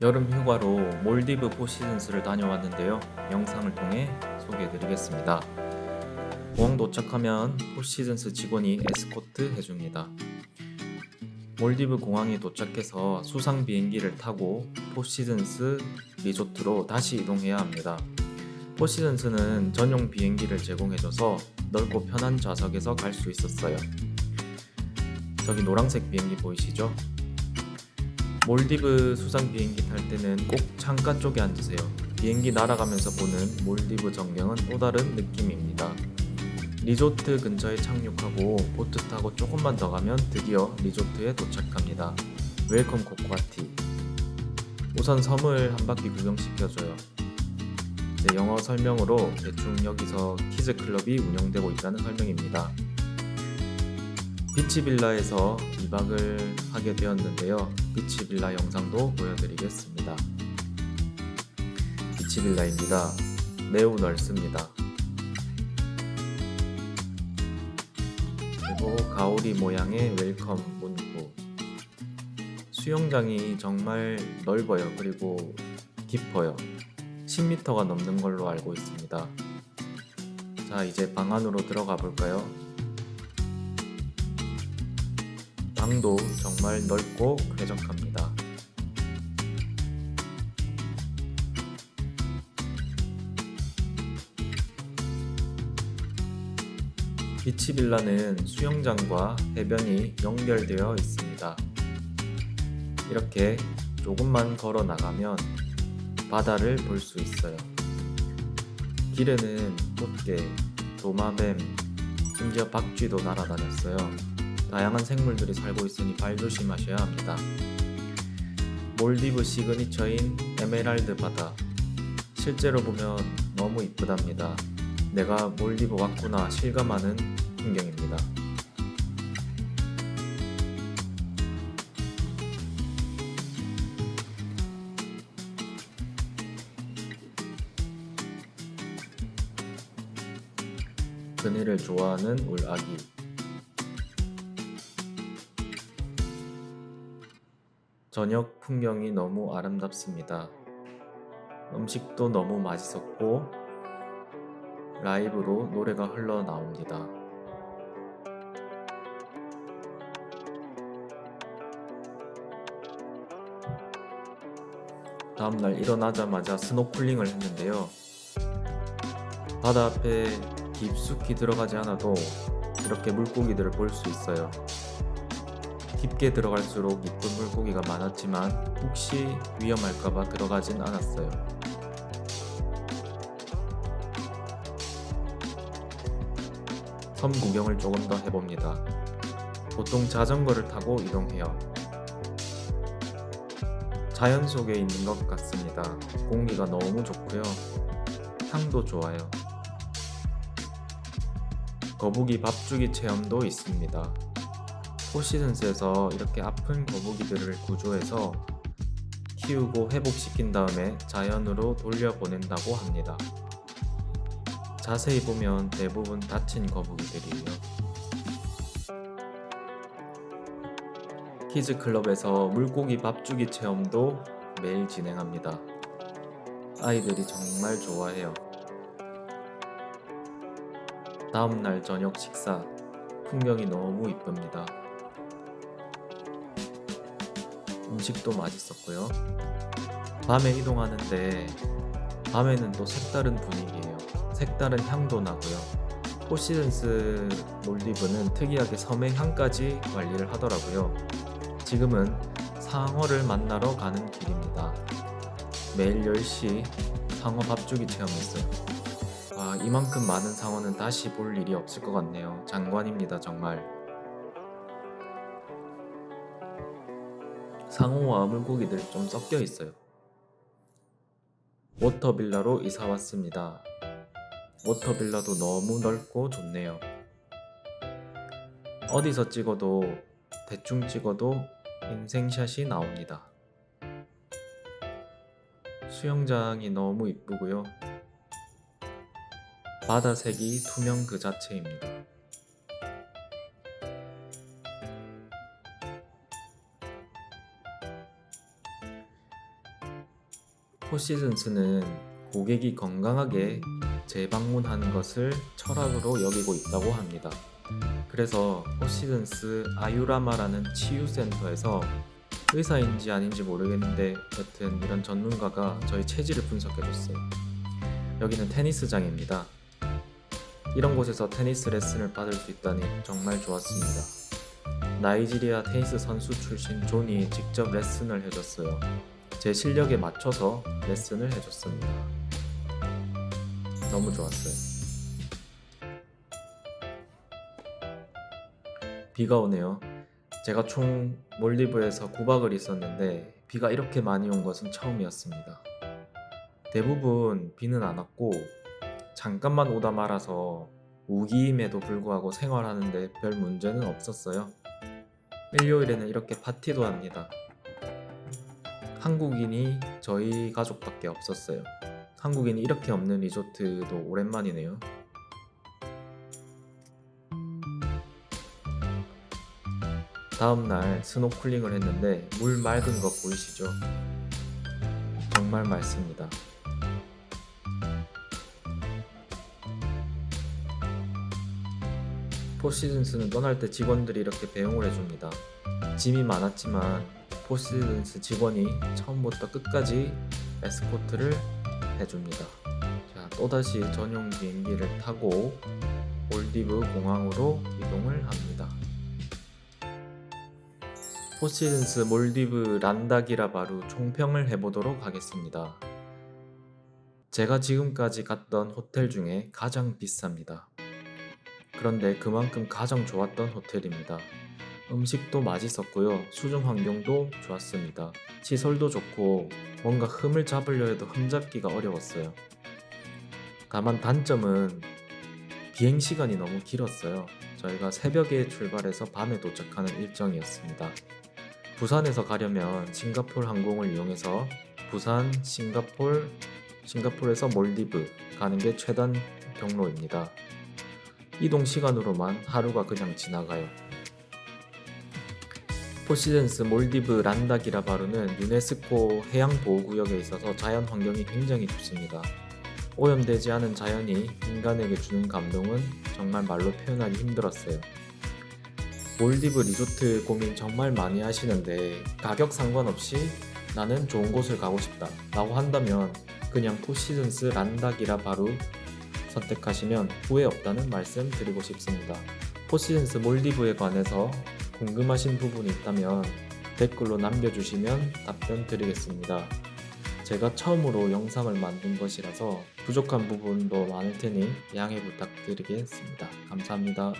여름 휴가로 몰디브 포시즌스를 다녀왔는데요. 영상을 통해 소개해 드리겠습니다. 공항 도착하면 포시즌스 직원이 에스코트 해줍니다. 몰디브 공항에 도착해서 수상 비행기를 타고 포시즌스 리조트로 다시 이동해야 합니다. 포시즌스는 전용 비행기를 제공해줘서 넓고 편한 좌석에서 갈 수 있었어요. 저기 노란색 비행기 보이시죠? 몰디브 수상 비행기 탈 때는 꼭 창가 쪽에 앉으세요. 비행기 날아가면서 보는 몰디브 전경은 또 다른 느낌입니다. 리조트 근처에 착륙하고 보트 타고 조금만 더 가면 드디어 리조트에 도착합니다. 웰컴 코코아티. 우선 섬을 한 바퀴 구경시켜줘요. 영어 설명으로 대충 여기서 키즈 클럽이 운영되고 있다는 설명입니다. 비치빌라에서 2박을 하게 되었는데요. 비치빌라 영상도 보여드리겠습니다. 비치빌라입니다. 매우 넓습니다. 그리고 가오리 모양의 웰컴 문구. 수영장이 정말 넓어요. 그리고 깊어요. 10m가 넘는 걸로 알고 있습니다. 자, 이제 방 안으로 들어가 볼까요? 방도 정말 넓고 쾌적합니다. 비치 빌라는 수영장과 해변이 연결되어 있습니다. 이렇게 조금만 걸어 나가면 바다를 볼 수 있어요. 길에는 꽃게, 도마뱀, 심지어 박쥐도 날아다녔어요. 다양한 생물들이 살고 있으니 발 조심하셔야 합니다. 몰디브 시그니처인 에메랄드 바다. 실제로 보면 너무 이쁘답니다. 내가 몰디브 왔구나 실감하는 풍경입니다. 그네를 좋아하는 울 아기. 저녁 풍경이 너무 아름답습니다. 음식도 너무 맛있었고 라이브로 노래가 흘러나옵니다. 다음날 일어나자마자 스노클링을 했는데요. 바다 앞에 깊숙이 들어가지 않아도 이렇게 물고기들을 볼 수 있어요. 깊게 들어갈수록 이쁜 물고기가 많았지만 혹시 위험할까봐 들어가진 않았어요. 섬 구경을 조금 더 해봅니다. 보통 자전거를 타고 이동해요. 자연 속에 있는 것 같습니다. 공기가 너무 좋고요. 향도 좋아요. 거북이 밥주기 체험도 있습니다. 포시즌스에서 이렇게 아픈 거북이들을 구조해서 키우고 회복시킨 다음에 자연으로 돌려보낸다고 합니다. 자세히 보면 대부분 다친 거북이들이에요. 키즈 클럽에서 물고기 밥 주기 체험도 매일 진행합니다. 아이들이 정말 좋아해요. 다음날 저녁 식사 풍경이 너무 이쁩니다. 음식도 맛있었고요. 밤에 이동하는데 밤에는 또 색다른 분위기예요. 색다른 향도 나고요. 포시즌스 몰디브는 특이하게 섬의 향까지 관리를 하더라고요. 지금은 상어를 만나러 가는 길입니다. 매일 10시 상어 밥주기 체험했어요. 와, 이만큼 많은 상어는 다시 볼 일이 없을 것 같네요. 장관입니다, 정말. 상어와 물고기들 좀 섞여 있어요. 워터빌라로 이사 왔습니다. 워터빌라도 너무 넓고 좋네요. 어디서 찍어도 대충 찍어도 인생샷이 나옵니다. 수영장이 너무 이쁘고요. 바다색이 투명 그 자체입니다. 포시즌스는 고객이 건강하게 재방문하는 것을 철학으로 여기고 있다고 합니다. 그래서 포시즌스 아유라마라는 치유센터에서 의사인지 아닌지 모르겠는데 여튼 이런 전문가가 저희 체질을 분석해줬어요. 여기는 테니스장입니다. 이런 곳에서 테니스 레슨을 받을 수 있다니 정말 좋았습니다. 나이지리아 테니스 선수 출신 존이 직접 레슨을 해줬어요. 제 실력에 맞춰서 레슨을 해줬습니다. 너무 좋았어요. 비가 오네요. 제가 총 몰디브에서 9박을 있었는데 비가 이렇게 많이 온 것은 처음이었습니다. 대부분 비는 안 왔고 잠깐만 오다 말아서 우기임에도 불구하고 생활하는데 별 문제는 없었어요. 일요일에는 이렇게 파티도 합니다. 한국인이 저희 가족밖에 없었어요. 한국인이 이렇게 없는 리조트도 오랜만이네요. 다음날 스노클링을 했는데 물 맑은 거 보이시죠? 정말 맑습니다. 포시즌스는 떠날 때 직원들이 이렇게 배웅을 해줍니다. 짐이 많았지만 포시즌스 직원이 처음부터 끝까지 에스코트를 해줍니다. 자, 또다시 전용 비행기를 타고 몰디브 공항으로 이동을 합니다. 포시즌스 몰디브 란다기라바루 총평을 해보도록 하겠습니다. 제가 지금까지 갔던 호텔 중에 가장 비쌉니다. 그런데 그만큼 가장 좋았던 호텔입니다. 음식도 맛있었고요. 수중 환경도 좋았습니다. 시설도 좋고 뭔가 흠을 잡으려 해도 흠 잡기가 어려웠어요. 다만 단점은 비행 시간이 너무 길었어요. 저희가 새벽에 출발해서 밤에 도착하는 일정이었습니다. 부산에서 가려면 싱가폴 항공을 이용해서 부산, 싱가폴, 싱가폴에서 몰디브 가는 게 최단 경로입니다. 이동 시간으로만 하루가 그냥 지나가요. 포시즌스 몰디브 란다기라바루는 유네스코 해양보호구역에 있어서 자연 환경이 굉장히 좋습니다. 오염되지 않은 자연이 인간에게 주는 감동은 정말 말로 표현하기 힘들었어요. 몰디브 리조트 고민 정말 많이 하시는데 가격 상관없이 나는 좋은 곳을 가고 싶다 라고 한다면 그냥 포시즌스 란다기라바루 선택하시면 후회 없다는 말씀 드리고 싶습니다. 포시즌스 몰디브에 관해서 궁금하신 부분이 있다면 댓글로 남겨주시면 답변 드리겠습니다. 제가 처음으로 영상을 만든 것이라서 부족한 부분도 많을 테니 양해 부탁드리겠습니다. 감사합니다.